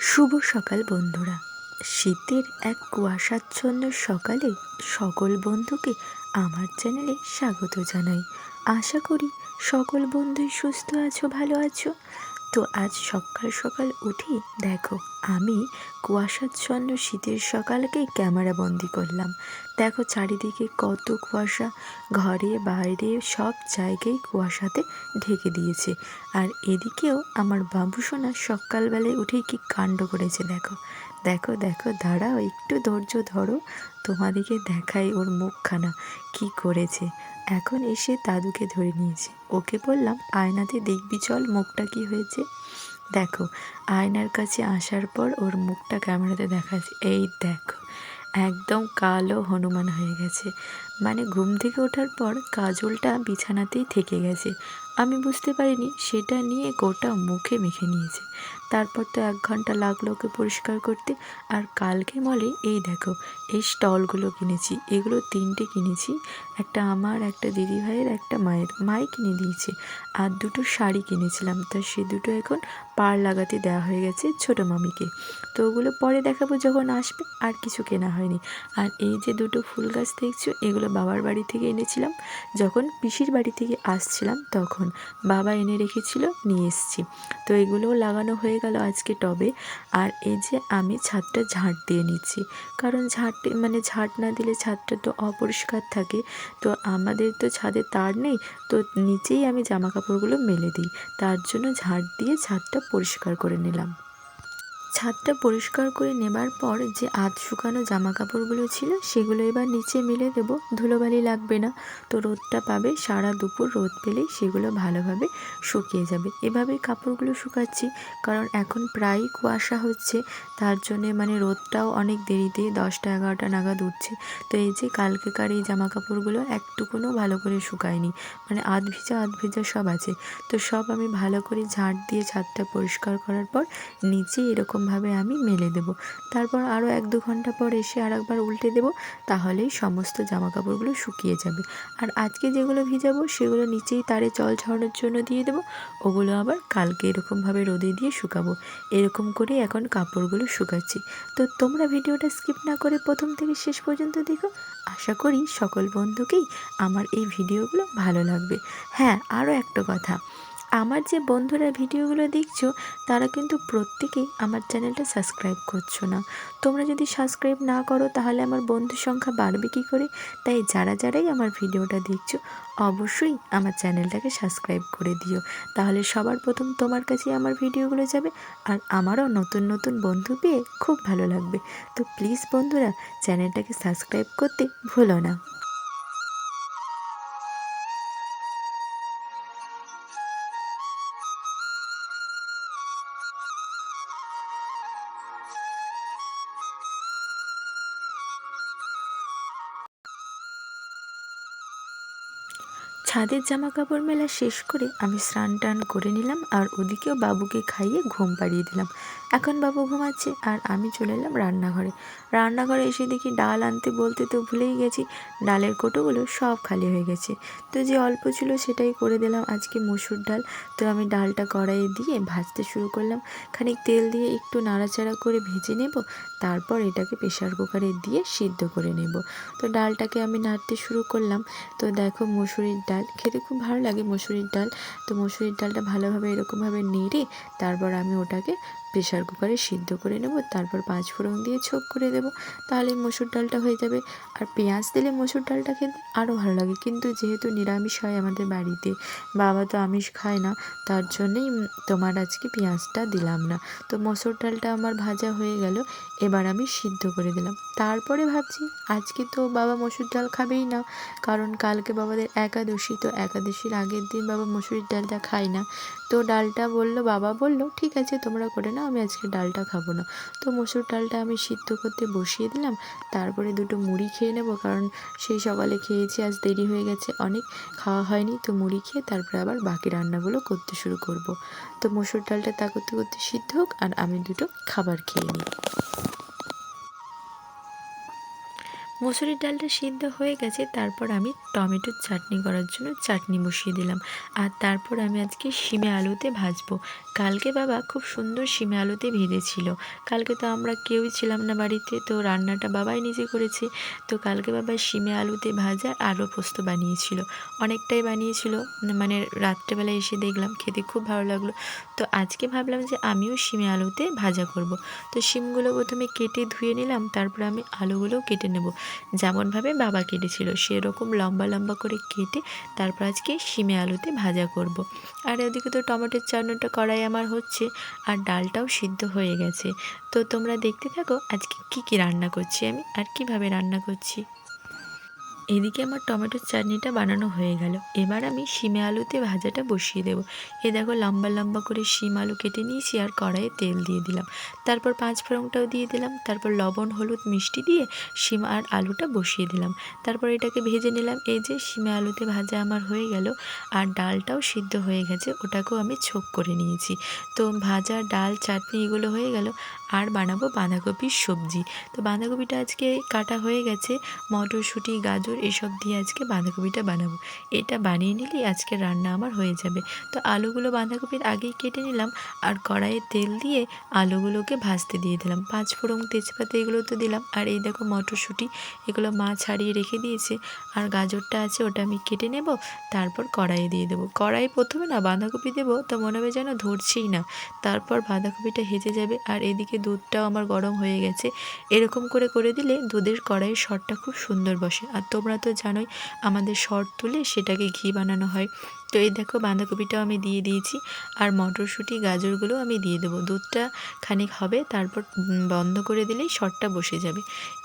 শুভ সকাল বন্ধুরা। শীতের এক কুয়াশাচ্ছন্ন সকালে সকল বন্ধুকে আমার চ্যানেলে স্বাগত জানাই। আশা করি সকল বন্ধুই সুস্থ আছো, ভালো আছো। তো আজ সকাল সকাল উঠে দেখো, আমি কুয়াশাচ্ছন্ন শীতের সকালকে ক্যামেরা বন্দি করলাম। দেখো চারিদিকে কত কুয়াশা, ঘরে বাইরে সব জায়গায় কুয়াশাতে ঢেকে দিয়েছে। আর এদিকেও আমার বাবুসোনা সকালবেলায় উঠেই কি কাণ্ড করেছে দেখো। দেখো দেখো, দাঁড়াও, একটু ধৈর্য ধরো, তোমাদেরকে দেখাই ওর মুখখানা, কি করেছে। এখন এসে দাদুকে ধরে নিয়েছে। ওকে বললাম, আয়নাতে দেখবি চল মুখটা কি হয়েছে। দেখো, আয়নার কাছে আসার পর ওর মুখটা ক্যামেরাতে দেখাচ্ছে। এই দেখো, একদম কালো হনুমান হয়ে গেছে। মানে ঘুম থেকে ওঠার পর কাজলটা বিছানাতেই থেকে গেছে। আমি বুঝতে পারিনি, সেটা নিয়ে গোটা মুখে মেখে নিয়েছে। তারপর তো এক ঘণ্টা লাগল ওকে পরিষ্কার করতে। আর কালকে মলে, এই দেখো, এই স্টলগুলো কিনেছি, এগুলো তিনটে কিনেছি। একটা আমার, একটা দিদিভাইয়ের একটা মায়ের। মাই কিনে দিয়েছে, আর দুটো শাড়ি কিনেছিলাম। তো সে দুটো এখন পার লাগাতে দেওয়া হয়ে গেছে ছোটো মামিকে। তো ওগুলো পরে দেখাবো যখন আসবে, আর কিছু কেনা হয়নি। আর এই যে দুটো ফুল গাছ দেখছ, এগুলো বাবার বাড়ি থেকে এনেছিলাম। যখন পিসির বাড়ি থেকে আসছিলাম, তখন বাবা এনে রেখেছিল, নিয়ে এসেছি। তো এগুলোও লাগানো হয়ে গেল আজকে টবে। আর এই যে আমি ছাদটা ঝাঁট দিয়ে নিচ্ছি। কারণ ঝাঁট মানে ঝাঁট না দিলে ছাদটা তো অপরিষ্কার থাকে। তো আমাদের তো ছাদে তার নেই, তো নিচেই আমি জামা কাপড়গুলো মেলে দিই। তার জন্য ঝাঁট দিয়ে ছাদটা পরিষ্কার করে নিলাম। ছাদটা পরিষ্কার করে নেবার পর যে আধ শুকানো জামা কাপড়গুলো ছিল, সেগুলো এবার নিচে মেলে দেবো। ধুলোবালি লাগবে না। তো রোদটা পাবে, সারা দুপুর রোদ পেলেই সেগুলো ভালোভাবে শুকিয়ে যাবে। এভাবেই কাপড়গুলো শুকাচ্ছি, কারণ এখন প্রায়ই কুয়াশা হচ্ছে। তার জন্যে মানে রোদটাও অনেক দেরিতে দশটা, এগারোটা নাগাদ উঠছে। তো এই যে কালকেকার এই জামা কাপড়গুলো একটুকুনও ভালো করে শুকায়নি। মানে আধ ভিজা আধ ভিজা সব আছে। তো সব আমি ভালো করে ঝাঁট দিয়ে ছাদটা পরিষ্কার করার পর নিচে এরকমভাবে আমি মেলে দেব। তারপর আরও এক দু ঘণ্টা পর এসে আর একবার উল্টে দেব, তাহলেই সমস্ত জামা কাপড়গুলো শুকিয়ে যাবে। আর আজকে যেগুলো ভিজাবো, সেগুলো নিচেই তারে জল ঝরানোর জন্য দিয়ে দেবো, ওগুলো আবার কালকে এরকমভাবে রোদে দিয়ে শুকাবো। এরকম করে এখন কাপড়গুলো শুকাচ্ছি। তো তোমরা ভিডিওটা স্কিপ না করে প্রথম থেকে শেষ পর্যন্ত দেখো। আশা করি সকল বন্ধুকেই আমার এই ভিডিওগুলো ভালো লাগবে। হ্যাঁ আরও একটা কথা। আমার যে বন্ধুরা ভিডিওগুলো দেখছ, তারা কিন্তু প্রত্যেকেই আমার চ্যানেলটা সাবস্ক্রাইব করছ না। তোমরা যদি সাবস্ক্রাইব না করো, তাহলে আমার বন্ধু সংখ্যা বাড়বে কী করে? তাই যারা যারাই আমার ভিডিওটা দেখছ, অবশ্যই আমার চ্যানেলটাকে সাবস্ক্রাইব করে দিও। তাহলে সবার প্রথম তোমার কাছে আমার ভিডিওগুলো যাবে, আর আমারও নতুন নতুন বন্ধু পেয়ে খুব ভালো লাগবে। তো প্লিজ বন্ধুরা, চ্যানেলটাকে সাবস্ক্রাইব করতে ভুলো না। ছাদের জামা কাপড় মেলা শেষ করে আমি স্নান টান করে নিলাম আর ওদিকেও বাবুকে খাইয়ে ঘুম পাড়িয়ে দিলাম। এখন বাবু ঘুমাচ্ছে আর আমি চলে এলাম রান্নাঘরে। রান্নাঘরে এসে দেখি ডাল আনতে বলতে তো ভুলেই গেছি, ডালের কোটোগুলো সব খালি হয়ে গেছে। তো যে অল্প ছিল সেটাই করে দিলাম আজকে মসুর ডাল। তো আমি ডালটা কড়াইয়ে দিয়ে ভাজতে শুরু করলাম। খানিক তেল দিয়ে একটু নাড়াচাড়া করে ভেজে নেব, তারপর এটাকে প্রেশার কুকারে দিয়ে সিদ্ধ করে নেব। তো ডালটাকে আমি নাড়তে শুরু করলাম। তো দেখো মসুরির ডাল খেতে খুব ভালো লাগে মসুরির ডাল। তো মসুরির ডালটা ভালোভাবে এরকমভাবে নেড়ে তারপর আমি ওটাকে প্রেশার কুকারে সিদ্ধ করে নেব, তারপর পাঁচ ফোড়ন দিয়ে ছোপ করে দেব, তাহলে মসুর ডালটা হয়ে যাবে। আর পেঁয়াজ দিলে মসুর ডালটা খেতে আরও ভালো লাগে, কিন্তু যেহেতু নিরামিষ হয় আমাদের বাড়িতে বাবা তো আমিষ খায় না, তার জন্যেই তোমার আজকে পেঁয়াজটা দিলাম না। তো মসুর ডালটা আমার ভাজা হয়ে গেল, এবার আমি সিদ্ধ করে দিলাম। তারপরে ভাবছি, আজকে তো বাবা মসুর ডাল খাবেই না, কারণ কালকে বাবাদের একাদশী, তো একাদশীর আগের দিন বাবা মসুরির ডালটা খায় না। তো ডালটা বলল, বাবা বলল, ঠিক আছে, তোমরা করে নাও, আমি আজকে ডালটা খাব না তো মসুর ডালটা আমি সিদ্ধ করতে বসিয়ে দিলাম, তারপরে দুটো মুড়ি খেয়ে নেব, কারণ সেই সকালে খেয়েছি, আজ দেরি হয়ে গেছে অনেক, খাওয়া হয়নি, তো মুড়ি খেয়ে তারপরে আবার বাকি রান্নাগুলো করতে শুরু করব। তো মসুর ডালটা তা করতে করতে সিদ্ধ হোক, আর আমি দুটো খাবার খেয়ে নিই মুসুরির ডালটা সিদ্ধ হয়ে গেছে, তারপর আমি টমেটোর চাটনি করার জন্য চাটনি বসিয়ে দিলাম। আর তারপর আমি আজকে শিমে আলুতে ভাজবো। কালকে বাবা খুব সুন্দর শিমে আলুতে ভেজেছিল। কালকে তো আমরা কেউই ছিলাম না বাড়িতে, তো রান্নাটা বাবাই নিজে করেছে। তো কালকে বাবা শিমে আলুতে ভাজা আলু পোস্ত বানিয়েছিল। অনেকটাই বানিয়েছিল মানে রাত্রেবেলা এসে দেখলাম, খেতে খুব ভালো লাগল। তো আজকে ভাবলাম যে আমিও শিমে আলুতে ভাজা করব। তো শিমগুলো প্রথমে কেটে ধুয়ে নিলাম, তারপর আমি আলুগুলোও কেটে নেব। যেমনভাবে বাবা কেটেছিল, সেরকম লম্বা লম্বা করে কেটে তারপর আজকে শিমে আলুতে ভাজা করব। আর এদিকে তো টমেটোর চাটনিটা কড়াই আমার হচ্ছে, আর ডালটাও সিদ্ধ হয়ে গেছে তো তোমরা দেখতে থাকো আজকে কি কি রান্না করছি আমি, আর কীভাবে রান্না করছি এদিকে আমার টমেটোর চাটনিটা বানানো হয়ে গেল। এবার আমি শিমে আলুতে ভাজাটা বসিয়ে দেবো। এ দেখো লম্বা লম্বা করে শিম আলু কেটে নিয়েছি আর কড়াইয়ে তেল দিয়ে দিলাম। তারপর পাঁচ ফোড়নটাও দিয়ে দিলাম। তারপর লবণ, হলুদ, মিষ্টি দিয়ে শিম আর আলুটা বসিয়ে দিলাম। তারপর এটাকে ভেজে নিলাম। এই যে শিমে আলুতে ভাজা আমার হয়ে গেল আর ডালটাও সিদ্ধ হয়ে গেছে। ওটাকেও আমি ছোক করে নিয়েছি। তো ভাজা, ডাল, চাটনি এগুলো হয়ে গেল। আর বানাবো বাঁধাকপির সবজি। তো বাঁধাকপিটা আজকে কাটা হয়ে গেছে, মটরশুঁটি, গাজর এসব দিয়ে আজকে বাঁধাকপিটা বানাবো। এটা বানিয়ে নিলেই আজকে রান্না আমার হয়ে যাবে। তো আলুগুলো বাঁধাকপির আগেই কেটে নিলাম আর কড়াইয়ে তেল দিয়ে আলুগুলোকে ভাজতে দিয়ে দিলাম। পাঁচ ফোড়ন তেজপাতা এগুলো তো দিলাম। আর এই দেখো মটরশুঁটি, এগুলো মা ছাড়িয়ে রেখে দিয়েছে। আর গাজরটা আছে ওটা আমি কেটে নেব, তারপর কড়াইয়ে দিয়ে দেবো। কড়াই প্রথমে না বাঁধাকপি দেবো, তো মনে হবে যেন ধরছেই না। তারপর বাঁধাকপিটা হেজে যাবে আর এদিকে দুধটাও আমার গরম হয়ে গেছে। এরকম করে করে দিলে দুধের কড়াইয়ের শটটা খুব সুন্দর বসে। আর তোমরা তো জানোই আমাদের শর্ট তুলে সেটাকে ঘি বানানো হয়। তো এই দেখো বাঁধাকপিটাও আমি দিয়ে দিয়েছি আর মটরশুঁটি গাজরগুলো আমি দিয়ে দেবো। দুধটা খানিক হবে, তারপর বন্ধ করে দিলেই শর্টটা বসে যাবে।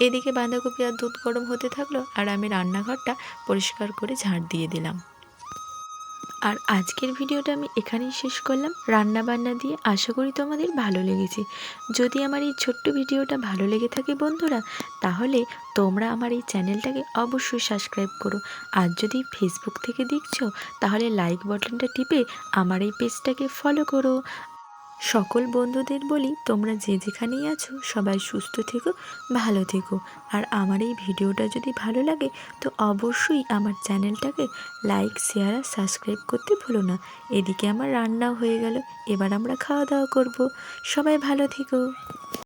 এদিকে বাঁধাকপি আর দুধ গরম হতে থাকল আর আমি রান্নাঘরটা পরিষ্কার করে ঝাড় দিয়ে দিলাম। আর আজকের ভিডিওটা আমি এখানেই শেষ করলাম। রান্না বান্না দিয়ে আশা করি তোমাদের ভালো লেগেছে। যদি আমার এই ছোট্ট ভিডিওটা ভালো লেগে থাকে বন্ধুরা, তাহলে তোমরা আমার এই চ্যানেলটাকে অবশ্যই সাবস্ক্রাইব করো। আর যদি ফেসবুক থেকে দেখছ, তাহলে লাইক বাটনটা টিপে আমার এই পেজটাকে ফলো করো। সকল বন্ধুদের বলি, তোমরা যে যেখানেই আছো, সবাই সুস্থ থেকো, ভালো থেকো। আর আমার এই ভিডিওটা যদি ভালো লাগে, তো অবশ্যই আমার চ্যানেলটাকে লাইক, শেয়ার আর সাবস্ক্রাইব করতে ভুলো না। এদিকে আমার রান্নাও হয়ে গেল, এবার আমরা খাওয়া দাওয়া করব। সবাই ভালো থেকো।